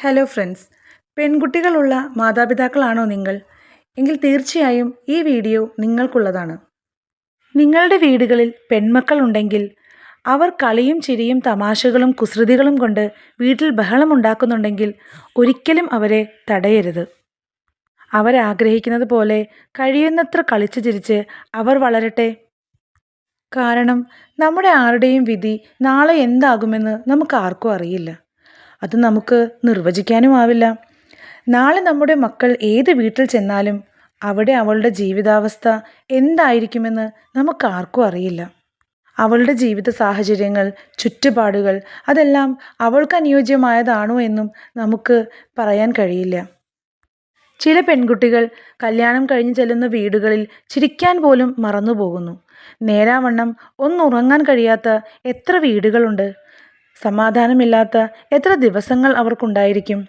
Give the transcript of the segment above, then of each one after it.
Hello friends പെൺകുട്ടികളുള്ള മാതാപിതാക്കളാണോ നിങ്ങൾ? എങ്കിൽ തീർച്ചയായും ഈ വീഡിയോ നിങ്ങൾക്കുള്ളതാണ്. നിങ്ങളുടെ വീടുകളിൽ പെൺമക്കൾ ഉണ്ടെങ്കിൽ അവർ കളിയും ചിരിയും തമാശകളും കുസൃതികളും കൊണ്ട് വീട്ടിൽ ബഹളമുണ്ടാക്കുന്നുണ്ടെങ്കിൽ ഒരിക്കലും അവരെ തടയരുത്. അവരാഗ്രഹിക്കുന്നത് പോലെ കഴിയുന്നത്ര കളിച്ചു ചിരിച്ച് അവർ വളരട്ടെ. കാരണം നമ്മുടെ ആരുടെയും വിധി നാളെ എന്താകുമെന്ന് നമുക്ക് ആർക്കും അറിയില്ല. അത് നമുക്ക് നിർവചിക്കാനും ആവില്ല. നാളെ നമ്മുടെ മക്കൾ ഏത് വീട്ടിൽ ചെന്നാലും അവിടെ അവളുടെ ജീവിതാവസ്ഥ എന്തായിരിക്കുമെന്ന് നമുക്ക് ആർക്കും അറിയില്ല. അവളുടെ ജീവിത സാഹചര്യങ്ങൾ ചുറ്റുപാടുകൾ അതെല്ലാം അവൾക്ക് അനുയോജ്യമായതാണോ എന്നും നമുക്ക് പറയാൻ കഴിയില്ല. ചില പെൺകുട്ടികൾ കല്യാണം കഴിഞ്ഞ് ചെല്ലുന്ന വീടുകളിൽ ചിരിക്കാൻ പോലും മറന്നുപോകുന്നു. നേരാവണ്ണം ഒന്നുറങ്ങാൻ കഴിയാത്ത എത്ര വീടുകളുണ്ട്. സമാധാനമില്ലാത്ത എത്ര ദിവസങ്ങൾ അവർക്കുണ്ടായിരിക്കും?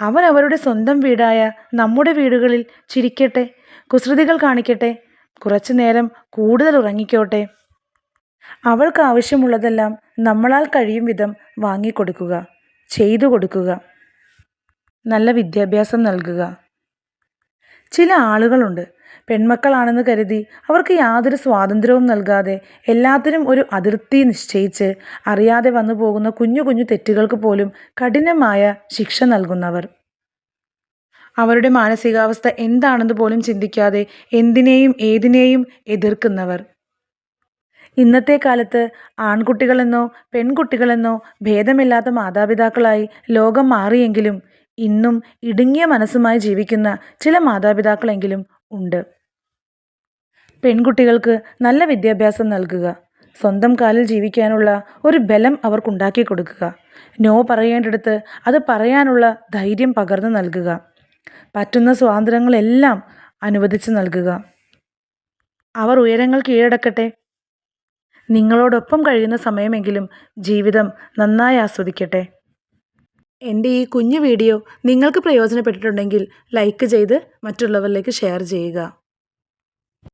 അവർ അവരുടെ സ്വന്തം വീടായ നമ്മുടെ വീടുകളിൽ ചിരിക്കട്ടെ കുസൃതികൾ കാണിക്കട്ടെ കുറച്ചു നേരം കൂടുതൽ ഉറങ്ങിക്കോട്ടെ. അവൾക്ക് ആവശ്യമുള്ളതെല്ലാം നമ്മളാൽ കഴിയും വിധം വാങ്ങിക്കൊടുക്കുക ചെയ്തു കൊടുക്കുക നല്ല വിദ്യാഭ്യാസം നൽകുക. ചില ആളുകളുണ്ട് പെൺമക്കളാണെന്ന് കരുതി അവർക്ക് യാതൊരു സ്വാതന്ത്ര്യവും നൽകാതെ എല്ലാത്തിനും ഒരു അതിർത്തി നിശ്ചയിച്ച് അറിയാതെ വന്നു പോകുന്ന കുഞ്ഞു കുഞ്ഞു തെറ്റുകൾക്ക് പോലും കഠിനമായ ശിക്ഷ നൽകുന്നവർ. അവരുടെ മാനസികാവസ്ഥ എന്താണെന്ന് പോലും ചിന്തിക്കാതെ എന്തിനേയും ഏതിനേയും എതിർക്കുന്നവർ. ഇന്നത്തെ കാലത്ത് ആൺകുട്ടികളെന്നോ പെൺകുട്ടികളെന്നോ ഭേദമില്ലാത്ത മാതാപിതാക്കളായി ലോകം മാറിയെങ്കിലും ഇന്നും ഇടുങ്ങിയ മനസ്സുമായി ജീവിക്കുന്ന ചില മാതാപിതാക്കളെങ്കിലും ഉണ്ട്. പെൺകുട്ടികൾക്ക് നല്ല വിദ്യാഭ്യാസം നൽകുക സ്വന്തം കാലിൽ ജീവിക്കാനുള്ള ഒരു ബലം അവർക്കുണ്ടാക്കി കൊടുക്കുക നോ പറയേണ്ടടുത്ത് അത് പറയാനുള്ള ധൈര്യം പകർന്നു നൽകുക പറ്റുന്ന സ്വാതന്ത്ര്യങ്ങളെല്ലാം അനുവദിച്ചു നൽകുക. അവർ ഉയരങ്ങൾ കീഴടക്കട്ടെ. നിങ്ങളോടൊപ്പം കഴിയുന്ന സമയമെങ്കിലും ജീവിതം നന്നായി ആസ്വദിക്കട്ടെ. എന്റെ ഈ കുഞ്ഞു വീഡിയോ നിങ്ങൾക്ക് പ്രയോജനപ്പെട്ടിട്ടുണ്ടെങ്കിൽ ലൈക്ക് ചെയ്ത് മറ്റുള്ളവരിലേക്ക് ഷെയർ ചെയ്യുക.